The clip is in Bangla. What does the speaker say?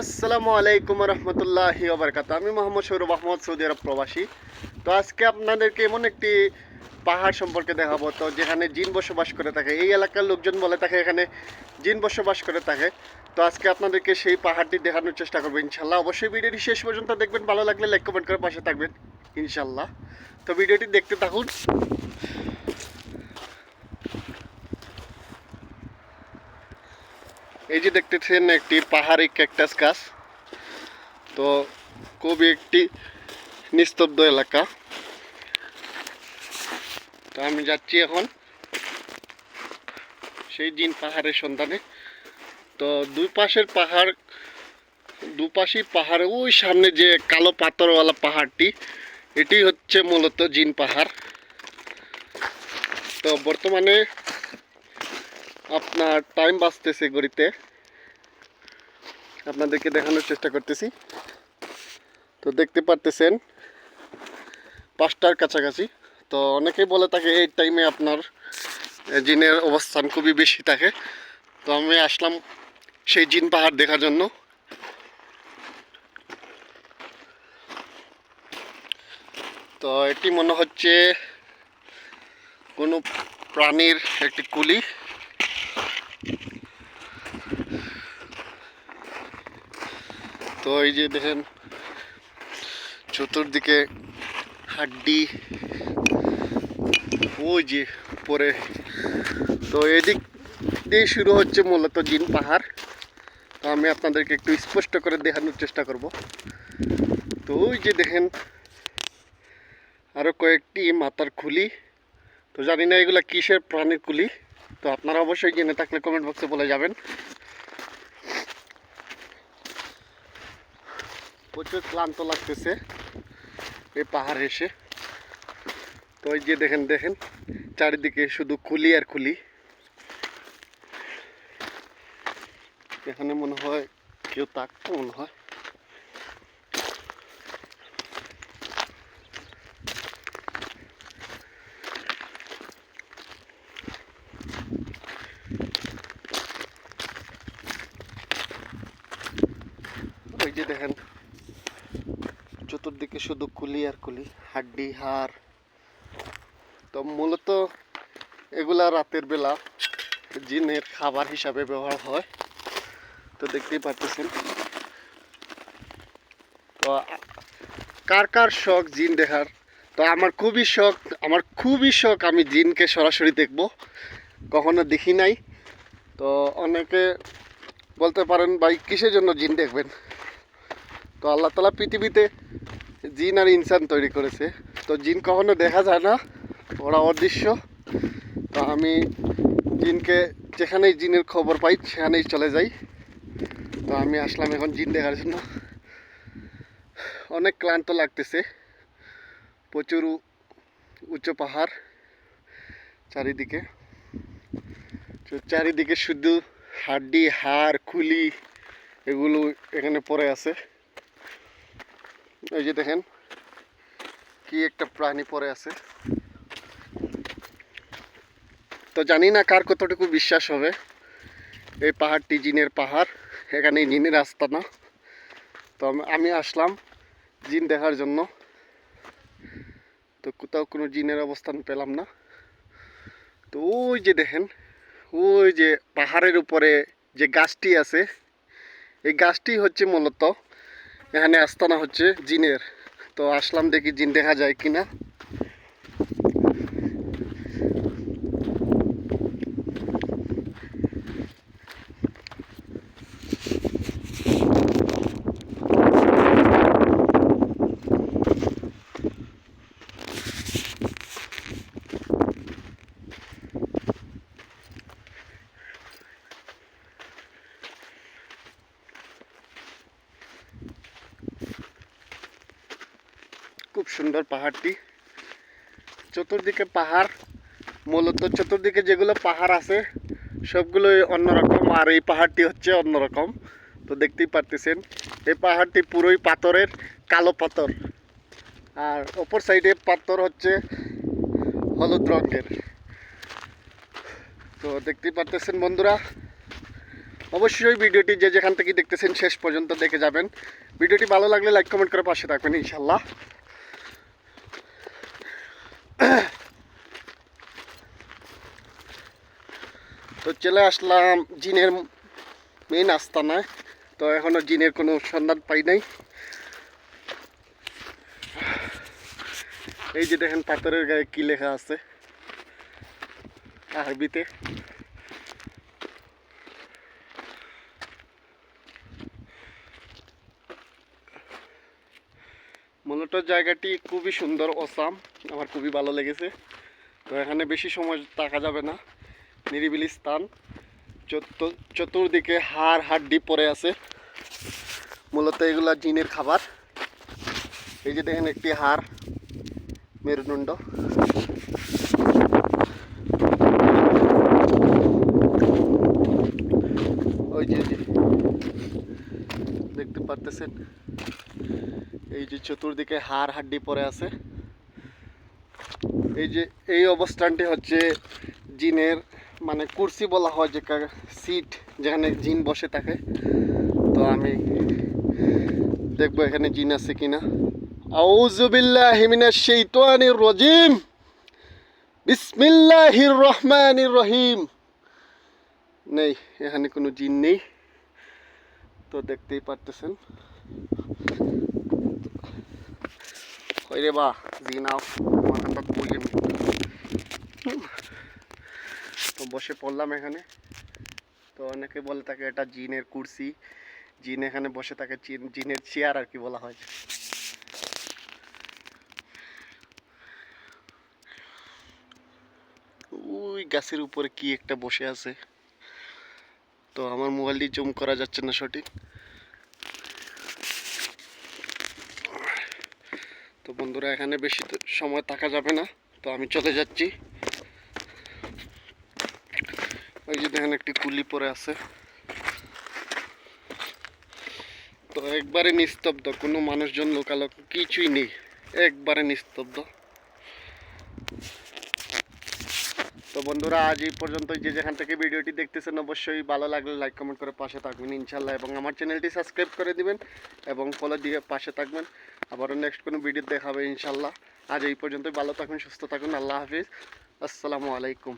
আসসালামু আলাইকুম রহমতুল্লাহি ওবরকাত আমি মোহাম্মদ সৌরভ আহমদ সৌদি আরব প্রবাসী। তো আজকে আপনাদেরকে এমন একটি পাহাড় সম্পর্কে দেখাবো। তো যেখানে জিন বসবাস করে থাকে, এই এলাকার লোকজন বলে থাকে এখানে জিন বসবাস করে থাকে। তো আজকে আপনাদেরকে সেই পাহাড়টি দেখানোর চেষ্টা করব ইনশাল্লাহ অবশ্যই ভিডিওটি শেষ পর্যন্ত দেখবেন। ভালো লাগলে লাইক, কমেন্ট করে পাশে থাকবেন ইনশাল্লাহ তো ভিডিওটি দেখতে থাকুন। এই যে দেখতেছেন একটি পাহাড়ি ক্যাকটাস গাছ। তো খুবই একটি নিস্তব্ধ এলাকা। তো আমি যাচ্ছি এখন সেই জিন পাহাড়ের সন্ধানে। তো দুই পাশের পাহাড়, দুপাশেই পাহাড়ে, ওই সামনে যে কালো পাথরওয়ালা পাহাড়টি, এটি হচ্ছে মূলত জিন পাহাড়। তো বর্তমানে আপনার টাইম বাঁচতেছে গড়িতে আপনাদেরকে দেখানোর চেষ্টা করতেছি। তো দেখতে পারতেছেন, পাঁচটার কাছাকাছি। তো অনেকেই বলে থাকে, এই টাইমে আপনার জিনের অবস্থান খুবই বেশি থাকে। তো আমি আসলাম সেই জিন পাহাড় দেখার জন্য। তো এটি মনে হচ্ছে কোনো প্রাণীর একটি কুলি। তো এই যে দেখেন, চতুর্দিকে হাড্ডি, ওই যে পরে তো এদিক দিয়ে শুরু হচ্ছে মূলত জিন পাহাড়। তো আমি আপনাদেরকে একটু স্পষ্ট করে দেখানোর চেষ্টা করব। তো ওই যে দেখেন আরও কয়েকটি মাথার খুলি। তো জানি না এগুলো কিসের প্রাণীর কুলি তো আপনারা অবশ্যই জেনে থাকলে কমেন্ট বক্সে বলে যাবেন। প্রচুর ক্লান্ত লাগতেছে এই পাহাড় এসে। তো ওই যে দেখেন দেখেন, চারিদিকে শুধু খুলি আর খুলি এখানে মনে হয় কেউ তাকতো মনে হয়। ওই যে দেখেন চতুর্দিকে শুধু কুলি আর কুলি, হাড্ডি, হাড়। তো মূলত এগুলা রাতের বেলা জিনের খাবার হিসাবে ব্যবহার হয়। তো দেখতেই পারতেছেন। তো কার কার শখ জিন দেখার? তো আমার খুবই শখ, আমার খুবই শখ আমি জিনকে সরাসরি দেখব। কখনো দেখি নাই। তো অনেকে বলতে পারেন, ভাই, কিসের জন্য জিন দেখবেন? তো আল্লাহ তালা পৃথিবীতে জিন আর ইনসান তৈরি করেছে। তো জিন কখনো দেখা যায় না, ওরা অদৃশ্য। তো আমি জিনকে যেখানেই জিনের খবর পাই, সেখানেই চলে যাই। তো আমি আসলাম এখন জিন দেখার জন্য। অনেক ক্লান্ত লাগতেছে। প্রচুর উঁচু পাহাড় চারিদিকে। চারিদিকে শুধু হাড্ডি, হাড়, খুলি এগুলো এখানে পড়ে আছে। এই যে দেখেন, কি একটা প্রাণী পড়ে আছে। তো জানি না কার কতটুকু বিশ্বাস হবে। এই পাহাড়টি জিনের পাহাড় এখানে জিনের রাস্তা না তো আমি আসলাম জিন দেখার জন্য। তো কোথাও কোনো জিনের অবস্থান পেলাম না। তো ওই যে দেখেন, ওই যে পাহাড়ের উপরে যে গাছটি আছে, এই গাছটি হচ্ছে মূলত এখানে আস্তানা হচ্ছে জিনের। তো আসলাম দেখি জিন দেখা যায় কিনা। খুব সুন্দর পাহাড়টি। চতুর্দিকে পাহাড়, মূলত চতুর্দিকে যেগুলো পাহাড় আছে, সবগুলোই অন্যরকম আর এই পাহাড়টি হচ্ছে অন্যরকম। তো দেখতেই পারতেছেন, এই পাহাড়টি পুরোই পাথরের কালো পাথর। আর অপর সাইডে পাথর হচ্ছে হলুদ রঙের। তো দেখতেই পারতেছেন বন্ধুরা, অবশ্যই ভিডিওটি যে যেখান থেকে দেখতেছেন শেষ পর্যন্ত দেখে যাবেন। ভিডিওটি ভালো লাগলে লাইক, কমেন্ট করে পাশে থাকবেন ইনশাল্লাহ তো চলে আসলাম জিনের মেইন আস্তানায় তো এখনও জিনের কোনো সন্ধান পাই নাই। এই যে দেখেন পাথরের গায়ে কি লেখা আছে। আরবিতে। মূলত জায়গাটি খুবই সুন্দর, অসাম। আমার খুবই ভালো লেগেছে। তো এখানে বেশি সময় থাকা যাবে না। নিরিবিলি স্থান। চতুর্দিকে হাড় হাড্ডি পরে আছে। মূলত এগুলা জিনের খাবার। এই যে দেখেন একটি হাড়, মেরুদণ্ড। ওই যে। দেখতে পারতেছেন? এই যে চতুর্দিকে হাড় হাড্ডি পড়ে আছে। এই যে, এই অবস্থানটি হচ্ছে জিনের মানে কুর্সি বলা হয় যে সিট যেখানে জিন বসে থাকে। তো আমি দেখব এখানে জিন আছে কিনা। আউজুবিল্লাহি মিনাশ শাইতানির রাজিম। বিসমিল্লাহির রহমানির রহিম। নেই, এখানে কোনো জিন নেই। তো দেখতেই পারতেছেন। রে বা জিন আও মাথাটা বইয়ে তো বসে পড়লাম এখানে। তো অনেকে বলে থাকে এটা জিনের কুর্সি, জিন এখানে বসে জিন- জিনের চেয়ার আর কি বলা হয়। ওই গাছের উপরে কি একটা বসে আছে। তো আমার মোবাইলটি জুম করা যাচ্ছে না সঠিক। তো বন্ধুরা, এখানে বেশি সময় থাকা যাবে না। তো আমি চলে যাচ্ছি। ওই যে দেখেন, একটি কুলি পরে আছে। তো একবারে নিস্তব্ধ, কোনো মানুষজন লোকালোক কিছুই নেই। একবারে নিস্তব্ধ। তো বন্ধুরা, আজ এই পর্যন্ত যে যেখান থেকে ভিডিওটি দেখতেছেন, অবশ্যই ভালো লাগলে লাইক কমেন্ট করে পাশে থাকবেন ইনশাল্লাহ এবং আমার চ্যানেলটি সাবস্ক্রাইব করে দিবেন এবং ফলো দিয়ে পাশে থাকবেন। আবারও নেক্সট কোনো ভিডিও দেখাবে ইনশাল্লাহ আজ এই পর্যন্তই। ভালো থাকুন সুস্থ থাকুন আল্লাহ হাফিজ। আসসালামু আলাইকুম।